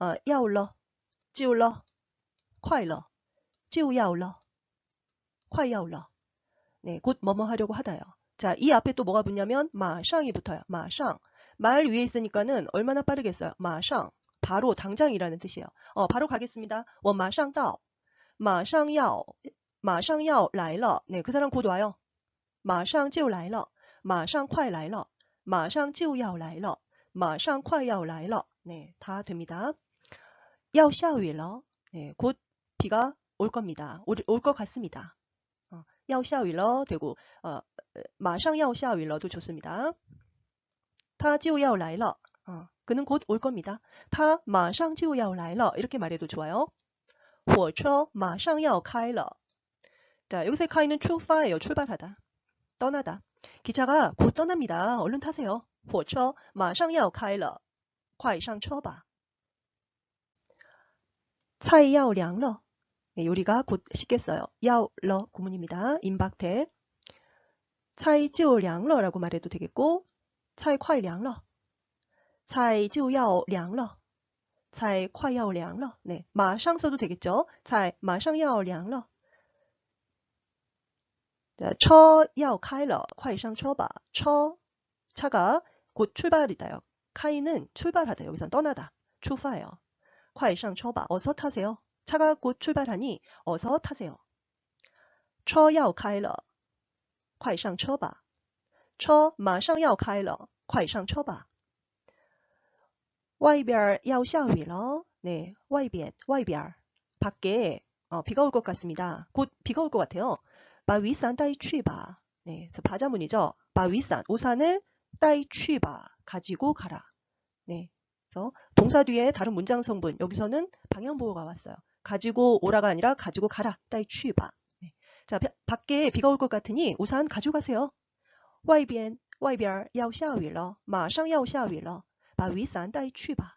어, 要了, 就了,快了,就要了,快要了. 네, 곧 뭐뭐 하려고 하다요. 자, 이 앞에 또 뭐가 붙냐면 마샹이 붙어요. 마샹. 말 위에 있으니까는 얼마나 빠르겠어요. 마샹. 바로 당장이라는 뜻이에요. 어, 바로 가겠습니다. 我马上到.马上要,马上要来了. 네, 그 사람 곧 와요. 马上就来了.马上快来了.马上就要来了.马上快要来了. 네, 다 됩니다. 要下雨了. 네, 곧 비가 올 겁니다. 올 것 같습니다. 어, 要下雨了 되고 어, 马上要下雨了도 좋습니다. 他就要来了. 어, 그는 곧 올 겁니다. 他马上就要来了 이렇게 말해도 좋아요. 火车马上要开了. 자, 여기서의 카이는 출발예요. 출발하다. 떠나다. 기차가 곧 떠납니다. 얼른 타세요. 火车马上要开了.快上车吧. 사이 야오 량러 예, 요리가 곧 식겠어요. 야오 러 구문입니다. 임박태 차이 지오 량러라고 말해도 되겠고 차이 콰이 량러 차이 지오 야오 량러 차이 콰이 야오 량러 네, 마상 써도 되겠죠. 차이 마상 야오 량러 자, 처 야오 카이러 콰이상 쳐봐. 처 차가 곧 출발이다요. 카이는 출발하다. 여기선 떠나다. 출파예요. 快上车吧. 어서 타세요. 차가 곧 출발하니 어서 타세요. 车要开了,快上车吧.车马上要开了,快上车吧.外边要下雨了. 네, 外边,外边. 밖에 어, 비가 올 것 같습니다. 곧 비가 올 것 같아요. 把雨伞带去吧. 네, 그래서 바자문이죠. 把雨伞, 우산을 带去吧. 가지고 가라. 네. 그래서 동사 뒤에 다른 문장 성분 여기서는 방향보호가 왔어요. 가지고 오라가 아니라 가지고 가라. 带去吧. 네. 자, 바- 밖에 비가 올 것 같으니 우산 가지고 가세요. 外边外边要下雨了,马上要下雨了,把雨伞带去吧.